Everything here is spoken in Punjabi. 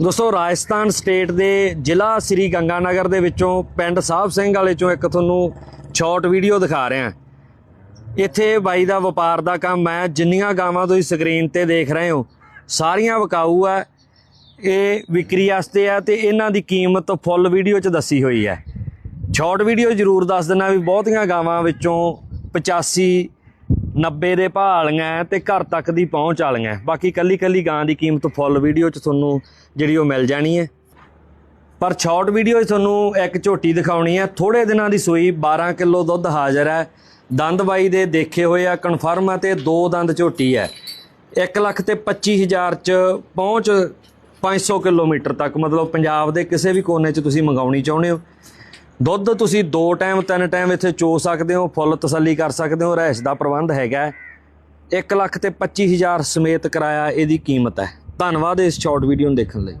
ਦੋਸਤੋ, ਰਾਜਸਥਾਨ ਸਟੇਟ ਦੇ ਜ਼ਿਲ੍ਹਾ ਸ੍ਰੀ ਗੰਗਾਨਗਰ ਦੇ ਵਿੱਚੋਂ ਪਿੰਡ ਸਾਹਿਬ ਸਿੰਘ ਵਾਲੇ ਚੋਂ ਇੱਕ ਤੁਹਾਨੂੰ ਸ਼ਾਰਟ ਵੀਡੀਓ ਦਿਖਾ ਰਿਹਾ ਇੱਥੇ ਬਾਈ ਦਾ ਵਪਾਰ ਦਾ ਕੰਮ ਹੈ। ਜਿੰਨੀਆਂ ਗਾਵਾਂ ਤੁਸੀਂ ਸਕਰੀਨ ਤੇ ਦੇਖ ਰਹੇ ਹੋ, ਸਾਰੀਆਂ ਵਿਕਾਊ ਆ ਇਹ ਵਿਕਰੀ ਵਾਸਤੇ ਆ ਤੇ ਇਹਨਾਂ ਦੀ ਕੀਮਤ ਫੁੱਲ ਵੀਡੀਓ 'ਚ ਦੱਸੀ ਹੋਈ ਹੈ। ਸ਼ਾਰਟ ਵੀਡੀਓ ਜ਼ਰੂਰ ਦੱਸ ਦਿੰਦਾ ਵੀ ਬਹੁਤੀਆਂ ਗਾਵਾਂ ਵਿੱਚੋਂ 85 90 ਦੇ ਭਾਅ ਵਾਲੀਆਂ ਤੇ ਘਰ ਤੱਕ ਦੀ ਪਹੁੰਚ ਵਾਲੀਆਂ ਬਾਕੀ ਕੱਲੀ ਕੱਲੀ ਗਾਂ ਦੀ ਕੀਮਤ ਫੁੱਲ ਵੀਡੀਓ 'ਚ ਤੁਹਾਨੂੰ ਜਿਹੜੀ ਉਹ ਮਿਲ ਜਾਣੀ ਹੈ। ਪਰ ਸ਼ਾਰਟ ਵੀਡੀਓ 'ਚ ਤੁਹਾਨੂੰ ਇੱਕ ਝੋਟੀ ਦਿਖਾਉਣੀ ਹੈ। ਥੋੜੇ ਦਿਨਾਂ ਦੀ ਸੂਈ 12 ਕਿਲੋ ਦੁੱਧ ਹਾਜ਼ਰ ਹੈ। ਦੰਦ ਬਾਈ ਦੇ ਦੇਖੇ ਹੋਏ ਆ ਕਨਫਰਮ ਹੈ ਤੇ ਦੋ ਦੰਦ ਝੋਟੀ ਹੈ। 1 ਲੱਖ ਤੇ 25000 ਚ ਪਹੁੰਚ 500 ਕਿਲੋਮੀਟਰ ਤੱਕ। ਮਤਲਬ ਪੰਜਾਬ ਦੇ ਕਿਸੇ ਵੀ ਕੋਨੇ 'ਚ ਤੁਸੀਂ ਮੰਗਾਉਣੀ ਚਾਹੁੰਦੇ ਹੋ। ਦੁੱਧ ਤੁਸੀਂ ਦੋ ਟਾਈਮ, ਤਿੰਨ ਟਾਈਮ ਇੱਥੇ ਚੋ ਸਕਦੇ ਹੋ, ਫੁੱਲ ਤਸੱਲੀ ਕਰ ਸਕਦੇ ਹੋ, ਰਹਿਸ਼ ਦਾ ਪ੍ਰਬੰਧ ਹੈਗਾ 1 ਲੱਖ ਤੇ 25000 ਸਮੇਤ ਕਿਰਾਇਆ ਇਹਦੀ ਕੀਮਤ ਹੈ। ਧੰਨਵਾਦ ਇਸ ਸ਼ਾਰਟ ਵੀਡੀਓ ਨੂੰ ਦੇਖਣ ਲਈ।